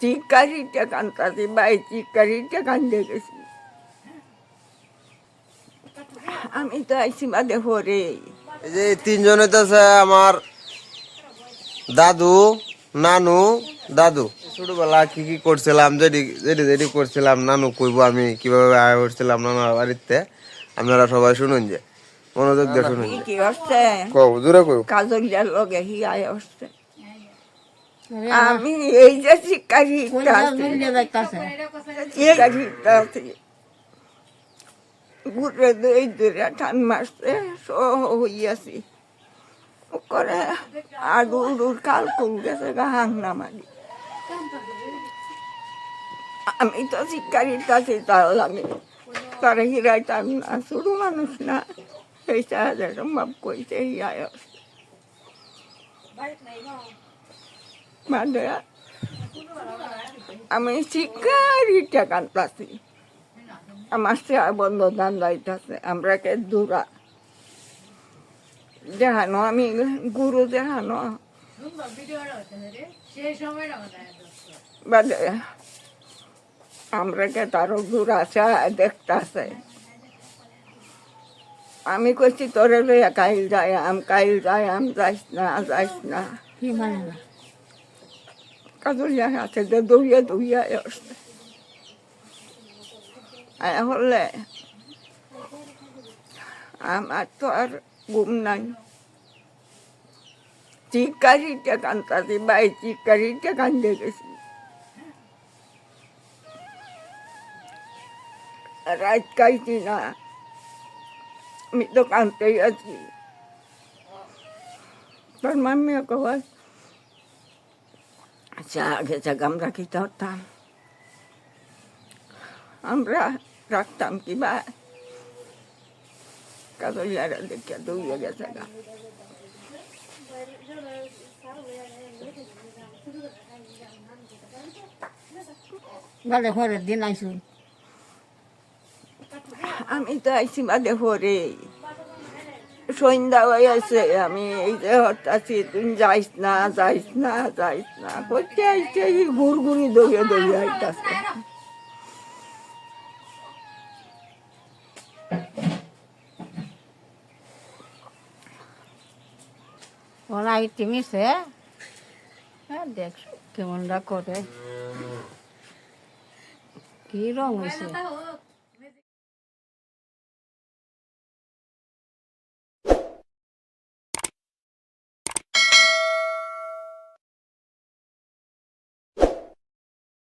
চিকারিটা কান্তাছি by চিকারিটা কান্দে গেছি আমি তো আইসি বাদে হরে এই যে তিনজনে তো আছে আমার দাদু নানু দাদু ছোটবেলা কি কি করছিলাম যেটি যেটি যেটি করছিলাম নানু কইব আমি কীভাবে আয় করছিলাম নানার বাড়িতে আপনারা সবাই শুনুন যে মনোযোগ দিয়ে শুনুন কি হচ্ছে কও জোরে কাজলিয়ার লগে হি আয় হচ্ছে আমি এই যে চিকারিটা ঘুরে দুই দূরে ঠান মারছে সহ হইয়াছি। করে আডু উডুর কাল কুল গেছে গা হাংনা মারি আমি তো শিকারিটা তার লাগে। তারা হিরাইতাম না শুরু মানুষ না। সেই সাহায্য সম্ভব কইছে হিয়ায় মানে আমি শিকারিটা কান্তাছি আমার চেয়ার বন্ধ দান যাইতেছে আমরা কে দূরা দেখানো আমি গুরু দেখানো আমরা কে তারও দূর আছে দেখতেছে আমি কইছি তোরে লইয়া কাইল যাই আম কাইল যাই আম যাইস না যাইস না কাজলিয়া আছে যে দৌড়িয়ে দৌড়িয়ে আয়া হলে আমার তো আর ঘুম নাই চিকারিটা কান্তাছি বাই চিকারিটা কান্দে গেছি রাত কাইছি না আমি তো কানতেই আছি তোর মাম্মি কবার আচ্ছা আগে থেকে আমরা কি করতাম আমরা রাখতাম কি বা? কাজলিয়ারা দেখে দৌড়ে গেছে গা। ভালো ঘরের দিন আইসুন। আমি তো আইসি বাদে হরে সন্ধ্যা হয়ে আছে আমি এই যে হতাছি তুমি যাইস না যাইস না যাইস না করতে আইসে এই ঘুর ঘুরি দৌড়ে দৌড়ে আইতাছে ওরা ইতি মিশে হ্যাঁ দেখ কেমনটা করে? কি রং হয়েছে